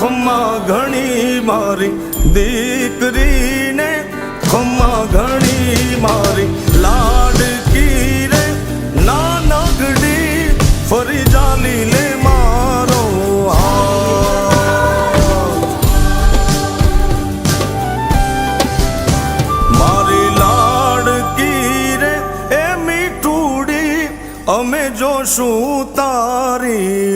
ખમ્મા ઘણી મારી દીકરીને, ખમ્મા ઘણી મારી લાડકી રે નાનકડી ફરી જાલી લે મારો મારી લાડકી રે એ મીઠુડી અમે જોશું તારી